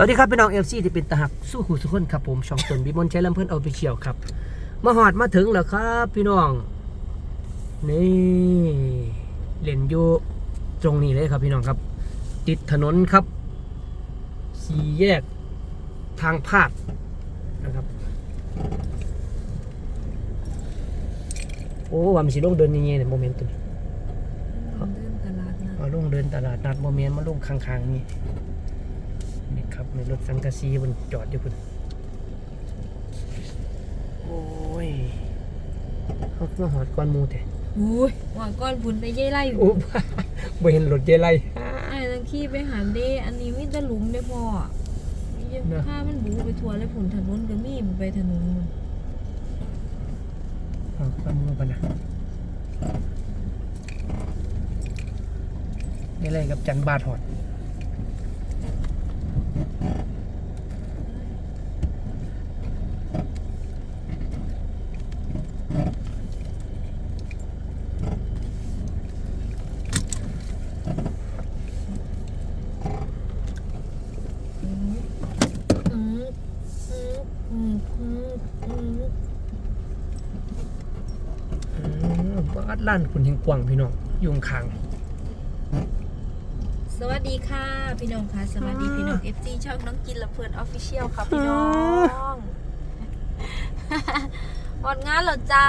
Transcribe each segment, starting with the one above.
สวัสดีครับพี่น้องเอฟซีที่เป็นตาหักสู้ขู่สุขคนครับผมช่องตนบิมอนใช้ลำเพิ่นเอาไปเชียวครับ มาหอดมาถึงแล้วครับ พี่น้อง นี่เล่นอยู่ตรงนี้เลยครับพี่น้องครับ ติดถนนครับ สี่แยกทางพาดนะครับ โอ้ว่ามันสิลงเดินยังไงเนี่ยโมเมนต์ตัวนี้เดินตลาดนะเอาลงเดินตลาดนัดโมเมนต์มาลงข้างๆนี่นี่ ครับในรถสังกะสีมันจอดอยู่พุ่นโอ้ยเขามาหอดก้อนหมูแต่อุ้ยหวังก้อนบุญไปเย่ไล่อยู่โอ้บ่เห็นรถเจไร ไอ้ตังขี้ไปหันเด้อันนี้มิตรหลุมได้พอยังนะ ผ้ามันบูไปทัวร์แล้วผุนถนนก็มีมันไปถนนมันเอาก้อนหมูปะนะนี่อะไรกับจันบาทหอด อืมอืมอืมอืมอืมอืม อื มบ้านล้านคุณหิงกวางพี่น้องอยุงคางสวัสดีค่ะ พี่น้องค่ะ สวัสดีพี่น้อง FG ช่องน้องกินละเพื่อนออฟฟิเชียลค่ะพี่น้องหมดงานเหรอจ้า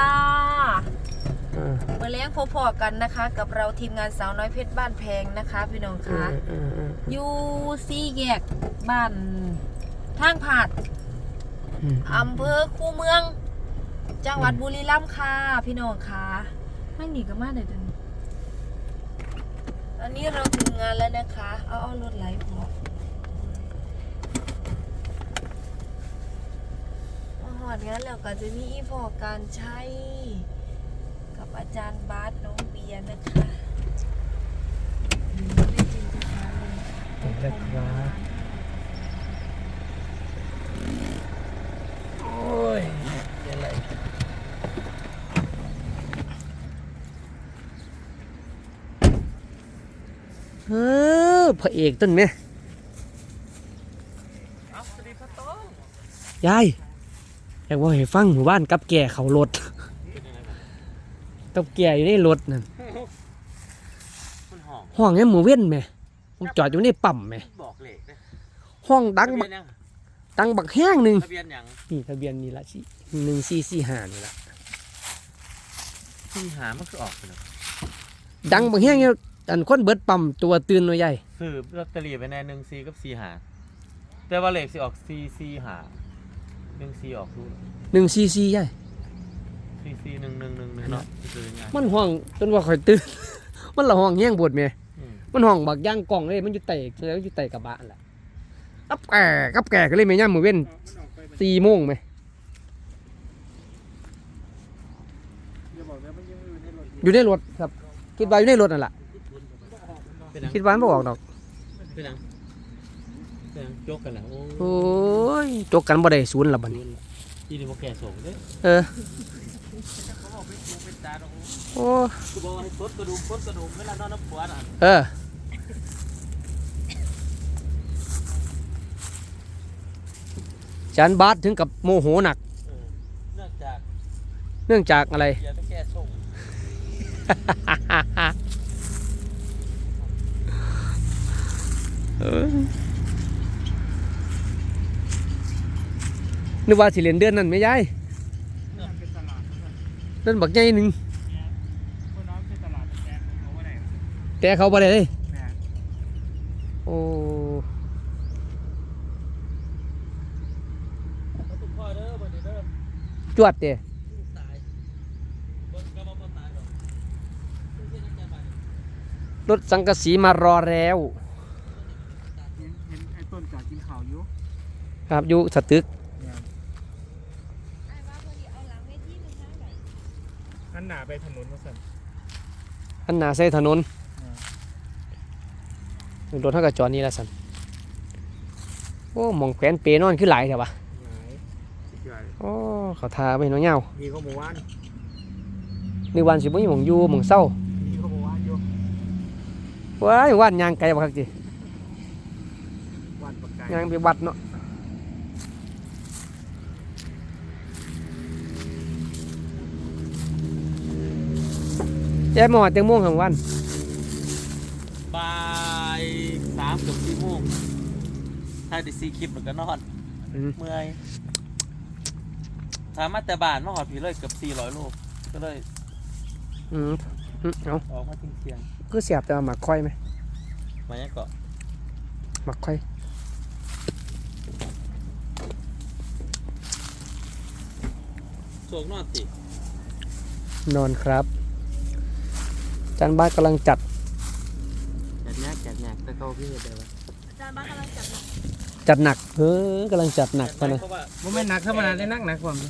อ่าเมื่อเลี้ยงพอๆกันนะคะ กับเราทีมงานสาวน้อยเพชรบ้านแพงนะคะ พี่น้องอืคะมอืมอืมอยู่ซี่แยกบ้านทางผาดอืมอำเภอคูเมือง จังหวัดบุรีรัมย์ค่ะ พี่น้องค่ะ ไม่หนีก็มาได้ตอนนี้อันนี้เราถึงงานแล้วนะคะ เอาเอารถไหลพอมาหอดงานแล้วก็จะมีอีพอการใช้ กับอาจารย์บาสน้องเบียร์นะคะอยู่ในจินตนาการเห็นแล้วครับโอ้ยเดี๋ยวอะไรเอ อพระเอกต้นไหมยายอยากว่าให้ฟังหมู่บ้านกับแก่เขารถกับแก่อยู่ในรถนั่นมันห้องห้องนี้หมูเว้นไหมผมจอดอยู่ในปั๊มไหมบอกเลขนะห้องดังทะบัเบีกยนยังดังบักแห้งหนึ่งทะเบียนยังนี่ทะเบียนนี่ละสิหนึ่งสี่สี่ห้านี่ละที่หามันคือออกไปแล้วดังบักแห้งเนี่ย อันคนเบิดปั๊มตัวตื่นหน่อยใหญ่ซื้อลอตเตอรี่ไปในหนึ่งซีกับซีหาแต่ว่าเลขสิออกซีซีหาหนึ่งซีออกดูหนึ่งสี่สี่ใหญ่ซีซีหนึ่งหนึ่งหนึ่งหนึ่งเนาะซื้อยังไงมันห้องจนว่าคอยตื่น มันละห้องแห้งบดไหมอืมมันห้องบักย่างกล่องเลย มันอยู่ไต่แล้วอยู่ไต่กระบะนั่นแหละกับแก่กับแก่ก็เลยไม่ย่ามมือเว้นสี่โมงไหมอยู่ในรถครับคิดว่าอยู่ในรถนั่นแหละ เป็นหยังคิดว่ามันบ่ออกดอกเป็นหยังเป็นหยังยกกันแล้วโอ้โอ้ยจกกันบ่ได้ศูนย์ละบัดนี้ ยี่นี่บ่แก่ส่งเด้เออ เขาบอกเป็นหูเป็นตาโอ้โอ้กูบอกให้ปลดกระดูกปลดกระดูกเวลานอนน้ำปวดอะเออจันบาสถึงกับโมโหหนัก เออเนื่องจากเนื่องจากอะไรเบียร์ไปแก่ส่งเออ นึกว่าสิเรียนเดือนนั่นไม่ย้ายเดือนบักใหญ่หนึ่งแต่เขาบ่ได้เลยโอ้เขาตุ้มพ่อเด้อบ่ได้เด้อจวดเด้ลูกตายบ่ก็บ่บ่ตายหรอกเพิ่นเฮ็ดจังได๋บัดนี้รถสังกะสีมารอแล้ว เห็นเห็นไอ้ต้นจากกินข่าวอยู่ ครับอยู่สตึกไอ้ว่าพอดีเอาหลังเวทีมันทางไหนอันหนาไปถนนมาสั่นอันหนาใส่ถนนรถเท่ากับจอดนี่ละสันโอ้หมองแขวนเปนอนขึ้นหลายแถวะหลายสุดยอดโอ้เขาทาไปน้องเงามีข้อมูลว่านนึกวันสิบ่มีหมองอยู่หมองเศร้ามีข้อมูลว่านอยู่ว้ายว่านยางไกลบักคักจิวันปมันไกลยังไปวัดเนาะ ยายหมอดจังม่วงของวันบ่ายสามเกับสี่โมงถ้าได้ซีคลิปมันก็นอนอืมเมื่อยถามมาแต่บ้านมาหอดผีเลยเกือบสี่ร้อยโลก็เลยอืมอืมเอาออกมาทิ้งเทียงคือเสียบแต่ว่าหมักค่อยไหมๆมาเนี่ยงก็หมักค่อยโศกนอนสินอนครับ จานบ้านกำลังจัด จัดยากจัดยากแต่เขาพี่เห็นได้ไหมอาจารย์บ้านกำลังจัดหนักจัดหนักเฮ้อกำลังจัดหนักพะนะเพราะว่ามันไม่หนักธรรมดาได้นักหนักกว่ามั้ย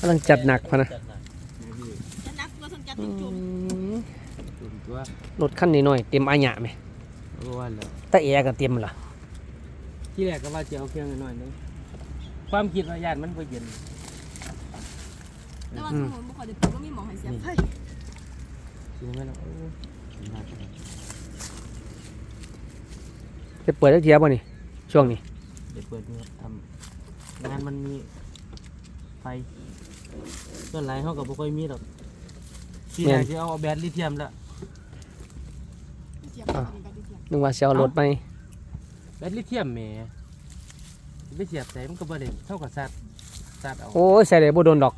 กำลังจัดหนักพะนะจัดหนักจัดหนักก็ต้องจัดอืจุ่มมจุ่มตัวรถขั้นนี้หน่อยเต็มอาหยะไหมรู้ว่าแล้วแต่แอร์ก็เต็มละที่แรกก็ว่าจะเอาเครื่องหน่อยนึงความคิดว่าญาติมันบ่เย็นๆแล้ววันสมมติบุคคลเด็กก็มีหมอหายเสียบไฟ จริงไหมล่ะโอ้ยมากเลยจะเปิดได้เทียบป่ะนี่ ช่วงนี้เดี๋ยวเปิดนี่ครับทำงานมันมีไฟส่วนไรเขากับบ่ค่อยมีหรอกที่ไหนที่เอาแบตลิเธียมแล้วเสียบไฟเป็นแบบเสียบนึกว่าจะเอารถไหมแบตลิเธียมแหมไปเสียบใส่มันก็บ่ได้เท่ากับซัดซัดเอาโอ้ยใส่เลยบ่โดนดอก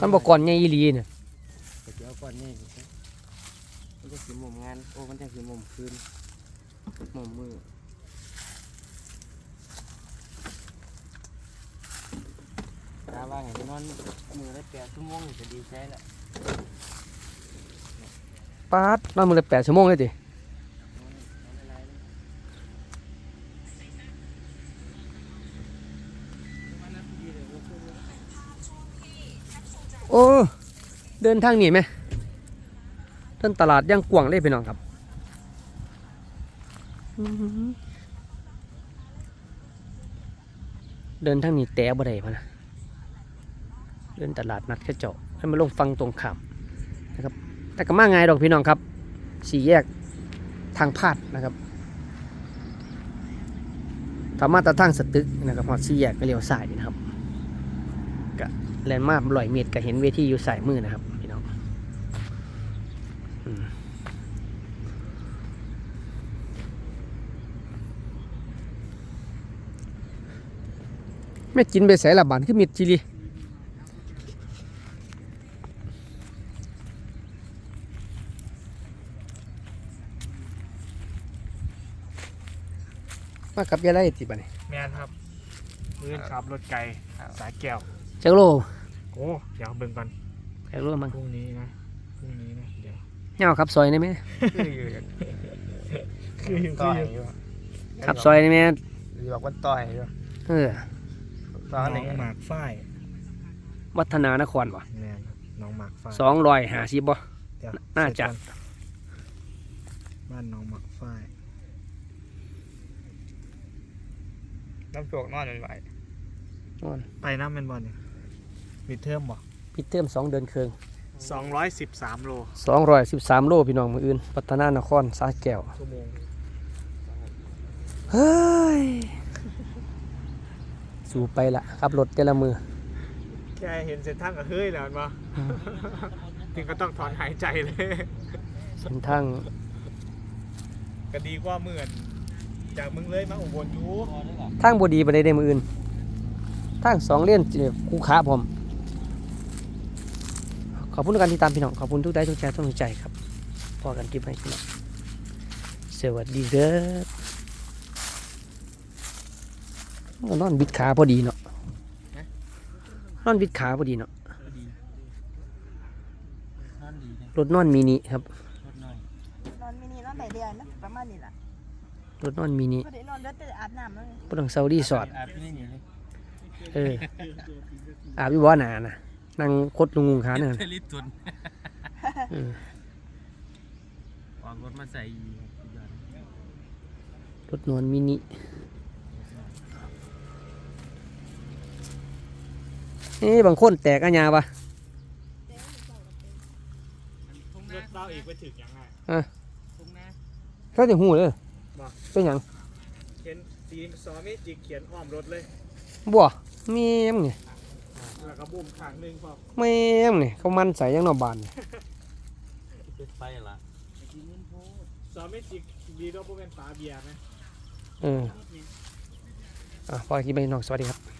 คันบอกก่อนไงอีหลีเนี่ยแต่เดี๋ยว ก่อนนี่มันจะสีมุมงาน โอ้ มันจะสีมุมคืนมุมมือถ้าว่าเห็นนอนมือได้แปดชั่วโมงนี่จะดีใจแล้วป๊าดนอนมือละแปดชั่วโมงเลยติโอ้ เดินทางหนีไหม ท่านตลาดย่างกวางเลยพี่น้องครับเดินทางนี้แต่บ่ได้พะนะเดินตลาดนัดแค่เจาะให้มาลงฟังตรงขามนะครับ แต่ก็มาไงดอกพี่น้องครับ สี่แยกทางพาดนะครับถ้ามาตะทางสตึกนะครับพอสี่แยกก็เลี้ยวซ้ายนะครับก็แลนด์มาร์ลอยเมตรก็เห็นเวทีอยู่สายมือนะครับพี่น้องอืม แม่จินไปใส่ละบานคือมิดจิลีมากับยายไรติบันนี่แมนครับมือขับรถไกลสายแก้วจักโลโอ้เดี๋ยวเบิ่งก่อนจักโลมั้งพรุ่งนี้นะพรุ่งนี้นะเดี๋ยวเงาขับซอยได้ไหมคืออยู่คืออยู่ต่อยคืออยู่อยู่ขับซอยได้ไหมหรือบอกว่าต่อยอยู่เออ ตอนไหนน้องหมากฝ้ายวัฒนานครบ่แมนครับน้องหมากฝ้ายสองร้อยห้าสิบบ่ เดี๋ยวน่าจะบ้านน้องหมากฝ้ายน้ำโจกนอนไหวไปน้ำแมนบอลเนี่ยมีเทอมบ่พิเติมสองเดือนเคืองสองร้อยสิบสามโล สองร้อยสิบสามโลพี่น้องมืออื่นวัฒนานครสาแก้วชั่วโมง เฮ้ย สู่ไปละขับรถแต่ละมือ แค่เห็นเส้นทางก็เฮ้ยแล้วมันบ่ถึงก็ต้องถอนหายใจเลย เส้นทางก็ดีกว่าเหมือน จากมึงเลยมาอุบลอยู่ทางบดีไปได้เด้มืออื่นทางสองเลี่ยนคู่ขาผมขอบคุณทุกการติดตามพี่น้องขอบคุณทุกได้ทุกใจทุกใจครับพอกันคลิปให้พี่น้องสวัสดีครับ นอนบิดขาพอดีเนาะนอนบิดขาพอดีเนาะนอนดีเลยรถนอนมินิครับรถน้อยนอนมินินอนไหนเดียวนะประมาณนี้แหละรถนอนมินิพอดีนอนแล้วแต่อาบน้ำแล้วบนหลังเซาดีสอดอาบที่นี่เลยเอออาบวิวหนานะนั่งคดลุงงุงขาเนี่ยเทลิตุนเออวางรถมาใส่อีกทุกอย่างรถนอนมินิ เอ้บางคนแตกอัญญาปะรถเต้าอีกไปถึงยังไงอะตรงหน้าก็จะหูเลยบ่เป็นหยังเเห็นสีซอเมจิกเขียนอ้อมรถเลยบัวแม่มนี่แล้วก็บุ้มข้างหนึงพอแม่มนี่เขามันใส่ยังหนอบานนี่เป็นไฟละซอเมจิกดีด้วยพวกเป็นฝาเบียร์ไหมเอออะพอคิดไปน้องสวัสดีครับ